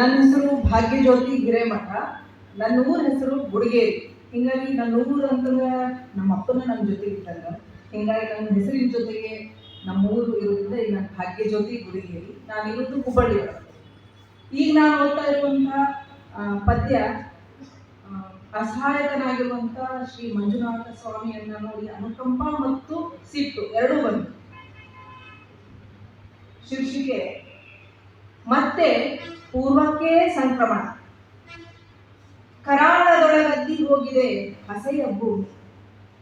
ನನ್ನ ಹೆಸರು ಭಾಗ್ಯಜ್ಯೋತಿ ಹಿರೇಮಠ. ನನ್ನ ಊರ ಹೆಸರು ಗುಡಿಗೇರಿ. ಹಿಂಗಾಗಿ ನನ್ನ ಊರು ಅಂತಂದ್ರೆ ನಮ್ಮ ಅಪ್ಪನ ನನ್ನ ಜೊತೆ ಇದ್ದಂಗ. ಹಿಂಗಾಗಿ ನನ್ನ ಹೆಸರಿನ ಜೊತೆಗೆ ನಮ್ಮ ಊರು ಇರೋದ್ರಿಂದ ಈಗ ನನ್ನ ಭಾಗ್ಯಜ್ಯೋತಿ ಗುಡಿಗೇರಿ. ನಾನು ಇರೋದು ಹುಬ್ಬಳ್ಳಿ ಈಗ ನಾನು ಓದ್ತಾ ಇರುವಂತಹ ಪದ್ಯ ಆ, ಅಸಹಾಯಕನಾಗಿರುವಂತ ಶ್ರೀ ಮಂಜುನಾಥ ಸ್ವಾಮಿಯನ್ನ ನೋಡಿ ಅನುಕಂಪ ಮತ್ತು ಸಿಟ್ಟು ಎರಡೂ ಬಂತು ಶೀರ್ಷಿಕೆ ಮತ್ತೆ ಪೂರ್ವಕ್ಕೆ ಸಂಕ್ರಮಣ. ಕರಾಳದೊಳಗದ್ದಿ ಹೋಗಿದೆ ಹಸೆಯ ಭೂಮಿ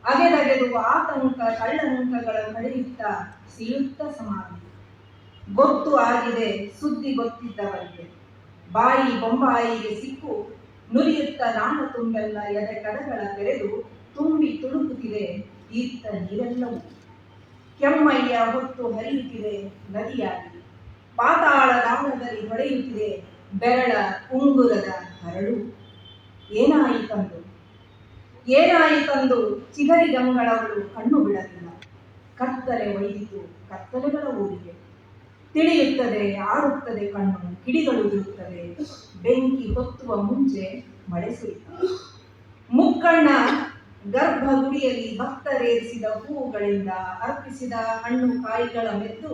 ಅಗೆದಗೆದು ಆತಂಕ ಕಳ್ಳನಂಕಗಳ ಕಳೆಯುತ್ತ ಸಿಯುತ್ತ ಸಮಾಧಿ. ಗೊತ್ತು ಆಗಿದೆ, ಸುದ್ದಿ ಗೊತ್ತಿದ್ದವರಿಗೆ. ಬಾಯಿ ಬೊಂಬಾಯಿಗೆ ಸಿಕ್ಕು, ನುರಿಯುತ್ತ ನಾಣ ತುಂಬೆಲ್ಲ ಎದೆ ಕಡಗಳ ತೆರೆದು ತುಂಬಿ ತುಳುಕುತ್ತಿದೆ ತೀರ್ಥ ನೀರೆಲ್ಲವೂ. ಕೆಮ್ಮಯ್ಯ ಹೊತ್ತು ಹರಿಯುತ್ತಿದೆ ನದಿಯಾಗಿ. ಪಾತಾಳ ದಾವಣದಲ್ಲಿ ಹೊಡೆಯುತ್ತಿದೆ ಬೆರಳ ಉಂಗುರದ ಹರಳು. ಏನಾಯಿತಂದು ಏನಾಯಿತಂದು ಚಿಗರಿ ಗಂಗಳವಳು ಕಣ್ಣು ಬಿಡಲಿಲ್ಲ. ಕತ್ತಲೆ ಒಯ್ದಿತು ಕತ್ತಲೆಗಳ ಊರಿಗೆ. ತಿಳಿಯುತ್ತದೆ, ಆರುತ್ತದೆ ಕಣ್ಣು, ಕಿಡಿಗಳು ಬಿಡುತ್ತದೆ ಬೆಂಕಿ ಹೊತ್ತುವ ಮುಂಚೆ ಮಳೆ ಸುರಿತು ಮುಕ್ಕಣ್ಣ ಗರ್ಭಗುಡಿಯಲ್ಲಿ ಭಕ್ತರೇರಿಸಿದ ಹೂವುಗಳಿಂದ ಅರ್ಪಿಸಿದ ಹಣ್ಣು ಕಾಯಿಗಳ ಮೆದ್ದು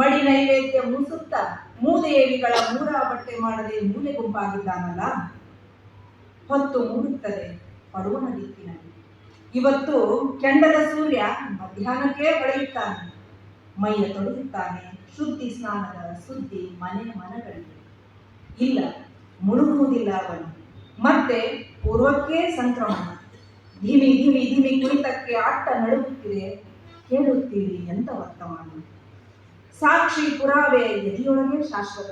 ಮಡಿ ನೈವೇದ್ಯ ಮುಸುತ್ತ ಮೂದೇವಿಗಳ ಮೂರ ಬಟ್ಟೆ ಮಾಡದೆ ಮೂಲೆ ಗುಂಪಾಗಿದ್ದಾನಲ್ಲ, ಹೊತ್ತು ಮೂಡುತ್ತದೆ ಪಡುವಣ ದಿಕ್ಕಿನಲ್ಲಿ. ಇವತ್ತು ಕೆಂಡದ ಸೂರ್ಯ ಮಧ್ಯಾಹ್ನಕ್ಕೆ ಬೆಳೆಯುತ್ತಾನೆ ಮೈಯ ತೊಡಗುತ್ತಾನೆ, ಶುದ್ಧಿ ಸ್ನಾನದ ಸುದ್ದಿ ಮನೆ ಮನಗಳಿಗೆ. ಇಲ್ಲ, ಮುಳುಗುವುದಿಲ್ಲ ಅವನು. ಮತ್ತೆ ಪೂರ್ವಕ್ಕೆ ಸಂಕ್ರಮಣ. ಧಿಮಿ ಧಿಮಿ ಧಿಮಿ ಕುಳಿತಕ್ಕೆ ಆಟ ನಡುಗುತ್ತಿದೆ, ಕೇಳುತ್ತೀರಿ ಎಂತ ವರ್ತಮಾನ? ಸಾಕ್ಷಿ ಪುರಾವೆ ಎದೆಯೊಳಗೆ ಶಾಶ್ವತ.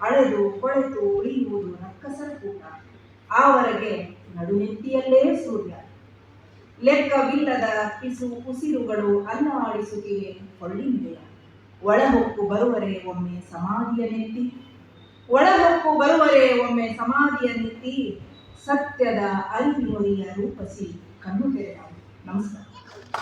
ಅಳೆದು ಕೊಳೆತು ಉಳಿಯುವುದು ನಕ್ಕಸರ ಕೂಟ. ಆವರೆಗೆ ನಡುನೆತ್ತಿಯಲ್ಲೇ ಸೂರ್ಯ. ಲೆಕ್ಕವಿಲ್ಲದ ಪಿಸು ಉಸಿರುಗಳು ಅನ್ನ ಆಡಿಸುತ್ತಿವೆ ಕೊಳ್ಳಿನಿದೆಯ ಒಳಹೊಕ್ಕು ಬರುವರೆ ಒಮ್ಮೆ ಸಮಾಧಿಯ ನೆತ್ತಿ. ಒಳಹೊಕ್ಕು ಬರುವರೆ ಒಮ್ಮೆ ಸಮಾಧಿಯ ನೆತ್ತಿ. ಸತ್ಯದ ಅರಿವಿನೊರಿಯ ರೂಪಸಿ ಕಣ್ಣು ತೆರೆದ. ನಮಸ್ಕಾರ.